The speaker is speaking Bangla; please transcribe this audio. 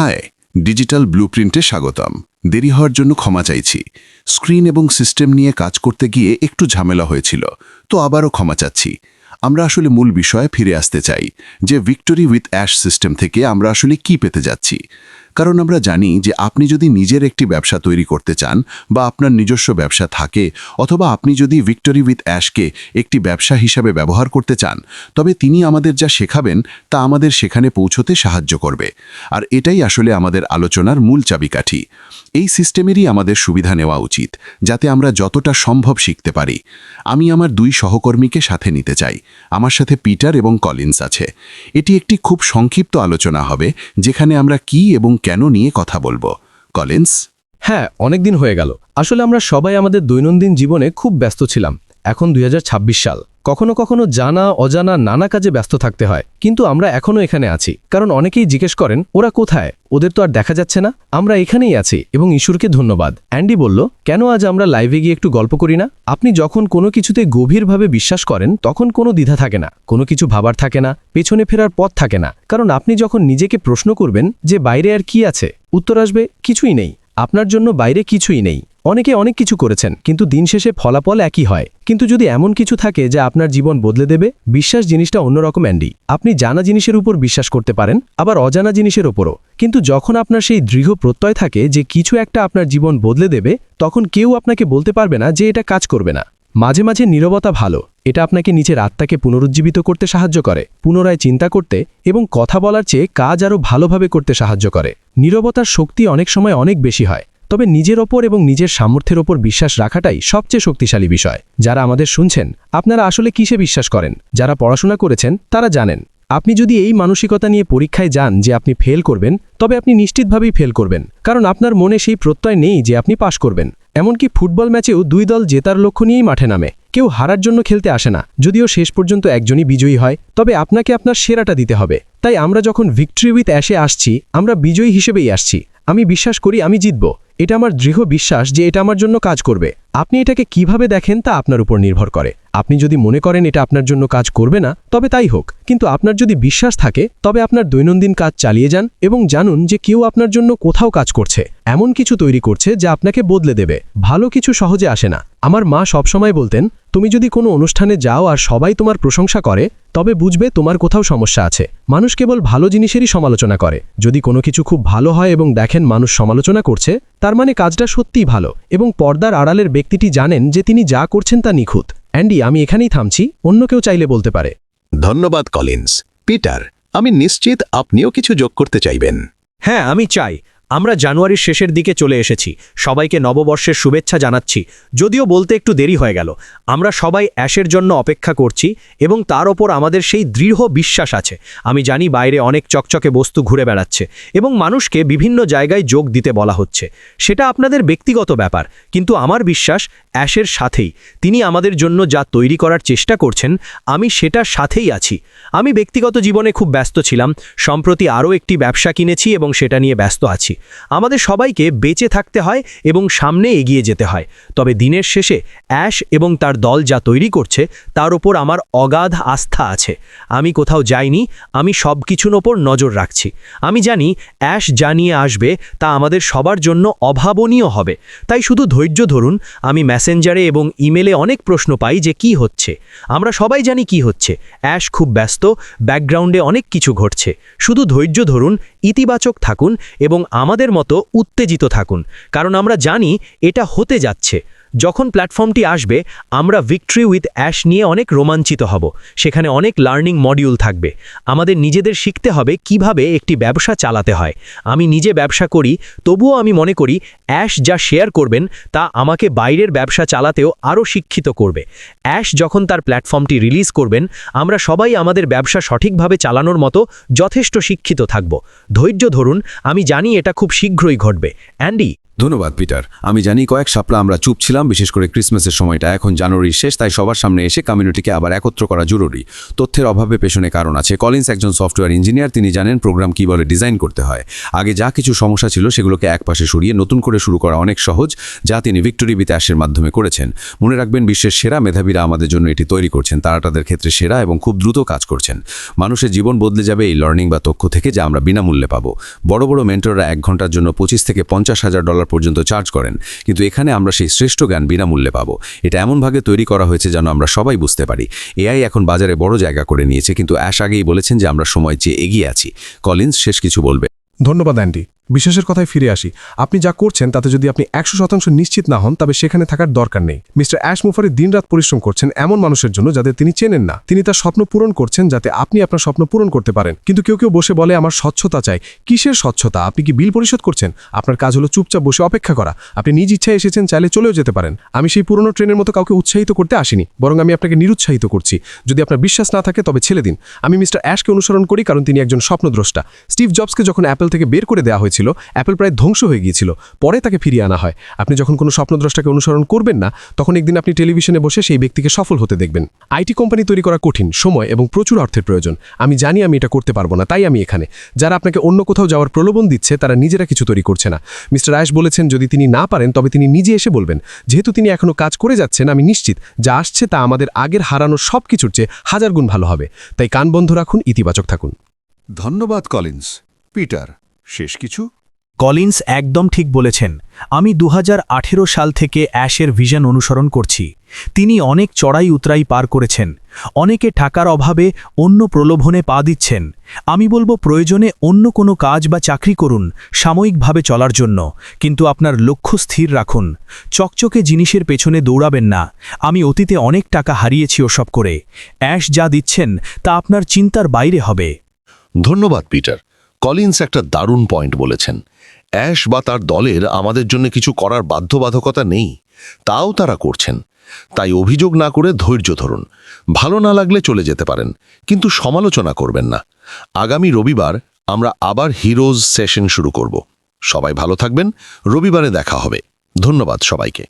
হাই, ডিজিটাল ব্লুপ্রিন্টে স্বাগতম। দেরি হওয়ার জন্য ক্ষমা চাইছি। স্ক্রিন এবং সিস্টেম নিয়ে কাজ করতে গিয়ে একটু ঝামেলা হয়েছিল, তো আবারও ক্ষমা চাচ্ছি। আমরা আসলে মূল বিষয়ে ফিরে আসতে চাই, যে ভিক্টোরি উইথ অ্যাশ সিস্টেম থেকে আমরা আসলে কি পেতে যাচ্ছি। কারণ আমরা জানি যে আপনি যদি নিজের একটি ব্যবসা তৈরি করতে চান বা আপনার নিজস্ব ব্যবসা থাকে অথবা আপনি যদি ভিক্টোরি উইথ অ্যাশকে একটি ব্যবসা হিসাবে ব্যবহার করতে চান, তবে তিনি আমাদের যা শেখাবেন তা আমাদের সেখানে পৌঁছতে সাহায্য করবে। আর এটাই আসলে আমাদের আলোচনার মূল চাবিকাঠি। এই সিস্টেমেরই আমাদের সুবিধা নেওয়া উচিত, যাতে আমরা যতটা সম্ভব শিখতে পারি। আমি আমার দুই সহকর্মীকে সাথে নিতে চাই। আমার সাথে পিটার এবং কলিন্স আছে। এটি একটি খুব সংক্ষিপ্ত আলোচনা হবে, যেখানে আমরা কি এবং কেন নিয়ে কথা বলব? কলিন্স? হ্যাঁ অনেকদিন হয়ে গেল। আসলে আমরা সবাই আমাদের দৈনন্দিন জীবনে খুব ব্যস্ত ছিলাম। এখন দুই হাজার ছাব্বিশ সাল। কখনো কখনো জানা, অজানা, নানা কাজে ব্যস্ত থাকতে হয়। কিন্তু আমরা এখনও এখানে আছি। কারণ অনেকেই জিজ্ঞেস করেন, ওরা কোথায়? ওদের তো আর দেখা যাচ্ছে না। আমরা এখানেই আছি। এবং ঈশ্বরকে ধন্যবাদ। অ্যান্ডি বলল, কেন আজ আমরা লাইভে গিয়ে একটু গল্প করি না? আপনি যখন কোনো কিছুতে গভীরভাবে বিশ্বাস করেন, তখন কোনো দ্বিধা থাকে না। কোনো কিছু ভাবার থাকে না। পেছনে ফেরার পথ থাকে না। কারণ আপনি যখন নিজেকে প্রশ্ন করবেন যে, বাইরে আর কি আছে? উত্তর আসবে, কিছুই নেই। আপনার জন্য বাইরে কিছুই নেই। অনেকে অনেক কিছু করেছেন, কিন্তু দিন শেষে ফলাফল একই হয়। কিন্তু যদি এমন কিছু থাকে যা আপনার জীবন বদলে দেবে, বিশ্বাস জিনিসটা অন্যরকম, অ্যান্ডি। আপনি জানা জিনিসের উপর বিশ্বাস করতে পারেন, আবার অজানা জিনিসের ওপরও। কিন্তু যখন আপনার সেই দৃঢ় প্রত্যয় থাকে যে কিছু একটা আপনার জীবন বদলে দেবে, তখন কেউ আপনাকে বলতে পারবে না যে এটা কাজ করবে না। মাঝে মাঝে নীরবতা ভালো, এটা আপনাকে নিচের আত্মাকে পুনরুজ্জীবিত করতে সাহায্য করে, পুনরায় চিন্তা করতে এবং কথা বলার চেয়ে কাজ আরও ভালোভাবে করতে সাহায্য করে। নীরবতার শক্তি অনেক সময় অনেক বেশি হয়। তবে নিজের ওপর এবং নিজের সামর্থ্যের ওপর বিশ্বাস রাখাটাই সবচেয়ে শক্তিশালী বিষয়। যারা আমাদের শুনছেন, আপনারা আসলে কিসে বিশ্বাস করেন? যারা পড়াশোনা করেছেন, তারা জানেন। আপনি যদি এই মানসিকতা নিয়ে পরীক্ষায় যান যে আপনি ফেল করবেন, তবে আপনি নিশ্চিতভাবেই ফেল করবেন। কারণ আপনার মনে সেই প্রত্যয় নেই যে আপনি পাশ করবেন। এমনকি ফুটবল ম্যাচেও দুই দল জেতার লক্ষ্য নিয়েই মাঠে নামে। কেউ হারার জন্য খেলতে আসে না। যদিও শেষ পর্যন্ত একজনই বিজয়ী হয়, তবে আপনাকে আপনার সেরাটা দিতে হবে। তাই আমরা যখন ভিক্টরি উইথ অ্যাশে আসছি, আমরা বিজয়ী হিসেবেই আসছি। আমি বিশ্বাস করি আমি জিতব। এটা আমার দৃঢ় বিশ্বাস যে এটা আমার জন্য কাজ করবে। আপনি এটাকে কীভাবে দেখেন তা আপনার উপর নির্ভর করে। আপনি যদি মনে করেন এটা আপনার জন্য কাজ করবে না, তবে তাই হোক। কিন্তু আপনার যদি বিশ্বাস থাকে, তবে আপনার দৈনন্দিন কাজ চালিয়ে যান এবং জানুন যে কেউ আপনার জন্য কোথাও কাজ করছে। এমন কিছু তৈরি করছে যা আপনাকে বদলে দেবে। ভালো কিছু সহজে আসে না। আমার মা সবসময় বলতেন, তুমি যদি কোনো অনুষ্ঠানে যাও আর সবাই তোমার প্রশংসা করে, তবে বুঝবে তোমার কোথাও সমস্যা আছে। মানুষ কেবল ভালো জিনিসেরই সমালোচনা করে। যদি কোনো কিছু খুব ভালো হয় এবং দেখেন মানুষ সমালোচনা করছে, তার মানে কাজটা সত্যিই ভালো এবং পর্দার আড়ালের ব্যক্তিটি জানেন যে তিনি যা করছেন তা নিখুঁত। অ্যান্ডি আমি এখানেই থামছি। অন্য কেউ চাইলে বলতে পারে। ধন্যবাদ কলিন্স। পিটার আমি নিশ্চিত আপনিও কিছু যোগ করতে চাইবেন। হ্যাঁ আমি চাই। আমরা জানুয়ারির শেষের দিকে চলে এসেছি। সবাইকে নববর্ষের শুভেচ্ছা জানাচ্ছি। যদিও বলতে একটু দেরি হয়ে গেল। আমরা সবাই অ্যাশের জন্য অপেক্ষা করছি এবং তার ওপর আমাদের সেই দৃঢ় বিশ্বাস আছে। আমি জানি বাইরে অনেক চকচকে বস্তু ঘুরে বেড়াচ্ছে এবং মানুষকে বিভিন্ন জায়গায় যোগ দিতে বলা হচ্ছে। সেটা আপনাদের ব্যক্তিগত ব্যাপার, কিন্তু আমার বিশ্বাস অ্যাশের সাথেই। তিনি আমাদের জন্য যা তৈরি করার চেষ্টা করছেন, আমি সেটার সাথেই আছি। আমি ব্যক্তিগত জীবনে খুব ব্যস্ত ছিলাম। সম্প্রতি আরও একটি ব্যবসা কিনেছি এবং সেটা নিয়ে ব্যস্ত আছি। আমাদের সবাইকে বেঁচে থাকতে হয় এবং সামনে এগিয়ে যেতে হয়। তবে দিনের শেষে অ্যাশ এবং তার দল যা তৈরি করছে, তার ওপর আমার অগাধ আস্থা আছে। আমি কোথাও যাইনি, আমি সব কিছুর ওপর নজর রাখছি। আমি জানি অ্যাশ যা নিয়ে আসবে, তা আমাদের সবার জন্য অভাবনীয় হবে। তাই শুধু ধৈর্য ধরুন, আমি মেসেঞ্জারে এবং ইমেলে অনেক প্রশ্ন পাই যে কি হচ্ছে। আমরা সবাই জানি কি হচ্ছে। অ্যাশ খুব ব্যস্ত, ব্যাকগ্রাউন্ডে অনেক কিছু ঘটছে। শুধু ধৈর্য ধরুন, ইতিবাচক থাকুন এবং আমাদের মতো উত্তেজিত থাকুন কারণ আমরা জানি এটা হতে যাচ্ছে। যখন প্ল্যাটফর্মটি আসবে, আমরা ভিক্টরি উইথ অ্যাশ নিয়ে অনেক রোমাঞ্চিত হব। সেখানে অনেক লার্নিং মডিউল থাকবে। আমাদের নিজেদের শিখতে হবে কীভাবে একটি ব্যবসা চালাতে হয়। আমি নিজে ব্যবসা করি, তবুও আমি মনে করি অ্যাশ যা শেয়ার করবেন, তা আমাকে বাইরের ব্যবসা চালাতেও আরও শিক্ষিত করবে। অ্যাশ যখন তার প্ল্যাটফর্মটি রিলিজ করবেন, আমরা সবাই আমাদের ব্যবসা সঠিকভাবে চালানোর মতো যথেষ্ট শিক্ষিত থাকব। ধৈর্য ধরুন, আমি জানি এটা খুব শীঘ্রই ঘটবে। অ্যান্ডি ধন্যবাদ, পিটার। আমি জানি কয়েক সপ্তাহ আমরা চুপ ছিলাম, বিশেষ করে ক্রিসমাসের সময়টা। এখন জানুয়ারির শেষ, তাই সবার সামনে এসে কমিউনিটিকে আবার একত্র করা জরুরি। তথ্যের অভাবে পেছনে কারণ আছে। কলিন্স একজন সফটওয়্যার ইঞ্জিনিয়ার, তিনি জানেন প্রোগ্রাম কীভাবে ডিজাইন করতে হয়। আগে যা কিছু সমস্যা ছিল, সেগুলোকে একপাশে সরিয়ে নতুন করে শুরু করা অনেক সহজ, যা তিনি ভিক্টোরি বিতে অ্যাশের মাধ্যমে করেছেন। মনে রাখবেন, বিশ্বের সেরা মেধাবীরা আমাদের জন্য এটি তৈরি করছেন। তারা তাদের ক্ষেত্রে সেরা এবং খুব দ্রুত কাজ করছেন। মানুষের জীবন বদলে যাবে এই লার্নিং বা তথ্য থেকে, যা আমরা বিনামূল্যে পাবো। বড় বড় মেন্টররা এক ঘণ্টার জন্য পঁচিশ থেকে পঞ্চাশ হাজার ডলার পর্যন্ত চার্জ করেন। কিন্তু এখানে আমরা সেই শ্রেষ্ঠ জ্ঞান বিনামূল্যে পাবো। এটা এমনভাবে তৈরি করা হয়েছে যেন আমরা সবাই বুঝতে পারি। এআই এখন বাজারে বড় জায়গা করে নিয়েছে, কিন্তু অ্যাশ আগেই বলেছেন যে আমরা সময় চেয়ে এগিয়ে আছি। কলিন্স, শেষ কিছু বলবে। ধন্যবাদ, অ্যান্ডি। বিশেষের কথায় ফিরে আসি। আপনি যা করছেন তাতে যদি আপনি একশো শতাংশ নিশ্চিত না হন, তবে সেখানে থাকার দরকার নেই। মিস্টার অ্যাশ মুফারি দিনরাত পরিশ্রম করছেন এমন মানুষের জন্য যাদের তিনি চেনেন না। তিনি তার স্বপ্ন পূরণ করছেন যাতে আপনি আপনার স্বপ্ন পূরণ করতে পারেন। কিন্তু কেউ কেউ বসে বলে, আমার স্বচ্ছতা চাই। কিসের স্বচ্ছতা? আপনি কি বিল পরিশোধ করছেন? আপনার কাজ হলো চুপচাপ বসে অপেক্ষা করা। আপনি নিজ ইচ্ছায় এসেছেন, চাইলে চলেও যেতে পারেন। আমি সেই পুরনো ট্রেনের মতো কাউকে উৎসাহিত করতে আসিনি, বরং আমি আপনাকে নিরুৎসাহিত করছি। যদি আপনার বিশ্বাস না থাকে, তবে ছেড়ে দিন। আমি মিস্টার অ্যাশকে অনুসরণ করি, কারণ তিনি একজন স্বপ্নদ্রষ্টা। স্টিভ জবসকে যখন অ্যাপেল থেকে বের করে দেওয়া হয়েছিল অ্যাপেল প্রায় ধ্বংস হয়ে গিয়েছিল। পরে তাকে ফিরিয়ে আনা হয়। আপনি যখন কোনো স্বপ্নদ্রষ্টাকে অনুসরণ করবেন না, তখন একদিন আপনি টেলিভিশনে বসে সেই ব্যক্তিকে সফল হতে দেখবেন। আইটি কোম্পানি তৈরি করা কঠিন, সময় এবং প্রচুর অর্থের প্রয়োজন। আমি জানি আমি এটা করতে পারব না, তাই আমি এখানে। যারা আপনাকে অন্য কোথাও যাওয়ার প্রলোভন দিচ্ছে, তারা নিজেরা কিছু তৈরি করছে না। মিস্টার আয়েশ বলেছেন, যদি তিনি না পারেন, তবে তিনি নিজে এসে বলবেন। যেহেতু তিনি এখনও কাজ করে যাচ্ছেন, আমি নিশ্চিত যা আসছে তা আমাদের আগের হারানো সব কিছুর চেয়ে হাজার গুণ ভালো হবে। তাই কান বন্ধ রাখুন, ইতিবাচক থাকুন। ধন্যবাদ, কলিন্স। পিটার শেষ কিছু? কলিন্স একদম ঠিক বলেছেন। আমি দু হাজার আঠেরো সাল থেকে অ্যাশের ভিশন অনুসরণ করছি। তিনি অনেক চড়াই উতরাই পার করেছেন। অনেকে টাকার অভাবে অন্য প্রলোভনে পা দিচ্ছেন। আমি বলব প্রয়োজনে অন্য কোনো কাজ বা চাকরি করুন সাময়িকভাবে চলার জন্য। কিন্তু আপনার লক্ষ্য স্থির রাখুন। চকচকে জিনিসের পেছনে দৌড়াবেন না। আমি অতীতে অনেক টাকা হারিয়েছি ওসব করে। অ্যাশ যা দিচ্ছেন তা আপনার চিন্তার বাইরে হবে। ধন্যবাদ, পিটার। কলিন্স একটা দারুণ পয়েন্ট বলেছেন। অ্যাশ বা তার দলের আমাদের জন্য কিছু করার বাধ্যবাধকতা নেই, তাও তারা করছেন। তাই অভিযোগ না করে ধৈর্য ধরুন। ভালো না লাগলে চলে যেতে পারেন, কিন্তু সমালোচনা করবেন না। আগামী রবিবার আমরা আবার হিরোজ সেশন শুরু করব। সবাই ভালো থাকবেন, রবিবারে দেখা হবে। ধন্যবাদ সবাইকে।